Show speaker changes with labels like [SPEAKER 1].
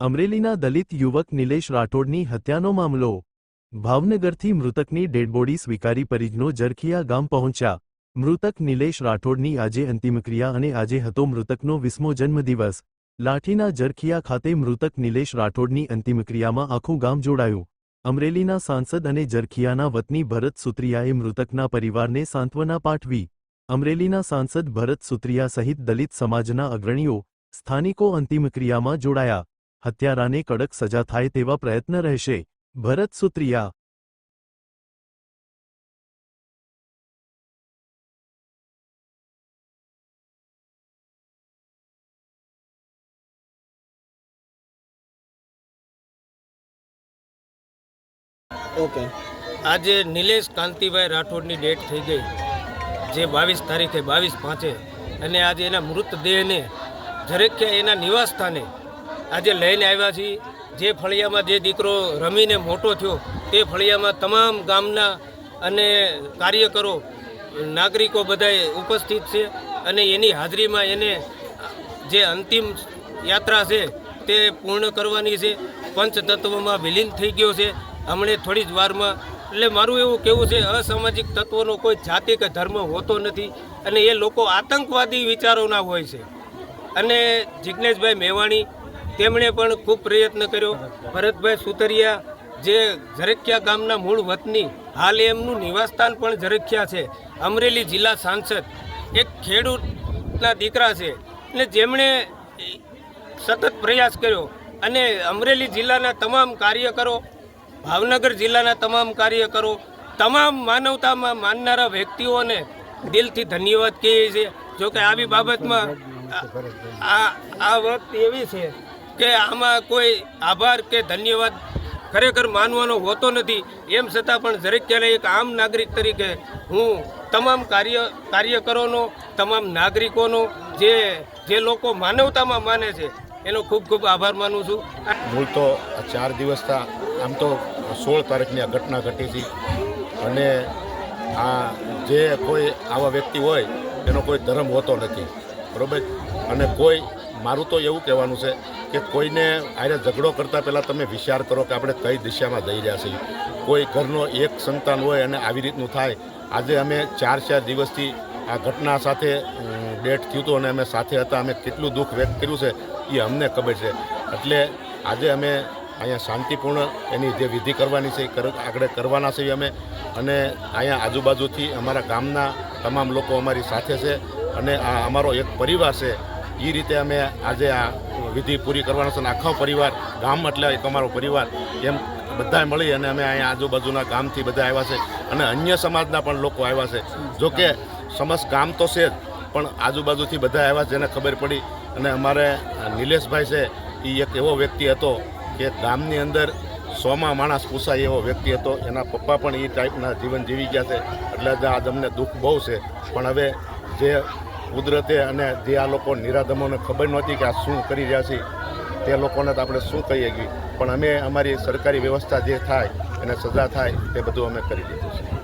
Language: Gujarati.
[SPEAKER 1] અમરેલીના દલિત યુવક નિલેશ રાઠોડની હત્યાનો મામલો. ભાવનગરથી મૃતકની ડેડબોડી સ્વીકારી પરિજનો જરખિયા ગામ પહોંચ્યા. મૃતક નિલેશ રાઠોડની આજે અંતિમક્રિયા અને આજે હતો મૃતકનો વીસમો જન્મદિવસ. લાઠીના જરખિયા ખાતે મૃતક નિલેશ રાઠોડની અંતિમક્રિયામાં આખું ગામ જોડાયું. અમરેલીના સાંસદ અને જરખિયાના વતની ભરત સુત્રિયાએ મૃતકના પરિવારને સાંત્વના પાઠવી. અમરેલીના સાંસદ ભરત સુત્રિયા સહિત દલિત સમાજના અગ્રણીઓ, સ્થાનિકો અંતિમક્રિયામાં જોડાયા. હત્યારાને કડક સજા થાય તેવા પ્રયત્ન રહેશે. ભરત સુત્રિયા
[SPEAKER 2] ઓકે.
[SPEAKER 3] આજે નિલેશ કાંતિભાઈ રાઠોડની ડેટ થઈ ગઈ, જે બાવીસ તારીખે બાવીસ પાંચે. અને આજે એના મૃતદેહને જરેખ્યા એના નિવાસ સ્થાને આજે લઈને આવ્યા છીએ. જે ફળિયામાં જે દીકરો રમીને મોટો થયો, તે ફળિયામાં તમામ ગામના અને કાર્યકરો, નાગરિકો બધાએ ઉપસ્થિત છે અને એની હાજરીમાં એને જે અંતિમ યાત્રા છે તે પૂર્ણ કરવાની છે. પંચતત્વમાં વિલીન થઈ ગયો છે. હમણે થોડી જ વારમાં, એટલે મારું એવું કહેવું છે, અસામાજિક તત્વોનો કોઈ જાતિ કે ધર્મ હોતો નથી અને એ લોકો આતંકવાદી વિચારોના હોય છે. અને જિજ્ઞેશભાઈ મેવાણી તેમણે પણ ખૂબ પ્રયત્ન કર્યો. ભરતભાઈ સુતરિયા જે ઝરખિયા ગામના મૂળ વતની, હાલ એમનું નિવાસસ્થાન પણ ઝરખિયા છે. અમરેલી જિલ્લા સાંસદ. એક ખેડૂતના દીકરા છે. એટલે જેમણે સતત પ્રયાસ કર્યો અને અમરેલી જિલ્લાના તમામ કાર્યકરો, ભાવનગર જિલ્લાના તમામ કાર્યકરો, તમામ માનવતામાં માનનારા વ્યક્તિઓને દિલથી ધન્યવાદ કહીએ છીએ. જોકે આવી બાબતમાં આ આ વખત એવી છે કે આમાં કોઈ આભાર કે ધન્યવાદ ખરેખર માનવાનો હોતો નથી. એમ છતાં પણ ઝરેક્યાને એક આમ નાગરિક તરીકે હું તમામ કાર્ય, કાર્યકરોનો, તમામ નાગરિકોનો જે જે લોકો માનવતામાં માને છે, એનો ખૂબ ખૂબ આભાર માનું છું.
[SPEAKER 4] મૂળ તો ચાર દિવસના આમ તો સોળ તારીખની આ ઘટના ઘટી હતી. અને આ જે કોઈ આવા વ્યક્તિ હોય, એનો કોઈ ધર્મ હોતો નથી. બરાબર? અને કોઈ મારું તો એવું કહેવાનું છે કે કોઈને આને ઝઘડો કરતાં પહેલાં તમે વિચાર કરો કે આપણે કઈ દિશામાં જઈ રહ્યા છીએ. કોઈ ઘરનો એક સંતાન હોય અને આવી રીતનું થાય. આજે અમે ચાર ચાર દિવસથી આ ઘટના સાથે ડેટ થયું હતું અને અમે સાથે હતા. અમે કેટલું દુઃખ વ્યક્ત કર્યું છે એ અમને ખબર છે. એટલે આજે અમે અહીંયા શાંતિપૂર્ણ એની જે વિધિ કરવાની છે એ આગળ કરવાના છીએ અમે. અને અહીંયા આજુબાજુથી અમારા ગામના તમામ લોકો અમારી સાથે છે. અને આ અમારો એક પરિવાર છે એ રીતે અમે આજે આ વિધિ પૂરી કરવાનો છે અને આખો પરિવાર, ગામ એટલે એક અમારો પરિવાર, એમ બધાએ મળી અને અમે અહીંયા આજુબાજુના ગામથી બધા આવ્યા છે અને અન્ય સમાજના પણ લોકો આવ્યા છે. જોકે સમસ્ત ગામ તો છે જ, પણ આજુબાજુથી બધા આવ્યા જેને ખબર પડી. અને અમારે નિલેશભાઈ છે એ એક એવો વ્યક્તિ હતો કે ગામની અંદર સોમાં માણસ પૂછાય એવો વ્યક્તિ હતો. એના પપ્પા પણ એ ટાઈપના જીવન જીવી ગયા છે. એટલે જ આજ અમને દુઃખ બહુ છે. પણ હવે જે કુદરતે અને જે આ લોકો નિરાધમોને ખબર નહોતી કે આ શું કરી રહ્યા છે, તે લોકોને તો આપણે શું કહીએ છીએ પણ અમે અમારી સરકારી વ્યવસ્થા જે થાય, એને સજા થાય, તે બધું અમે કરી દીધું છે.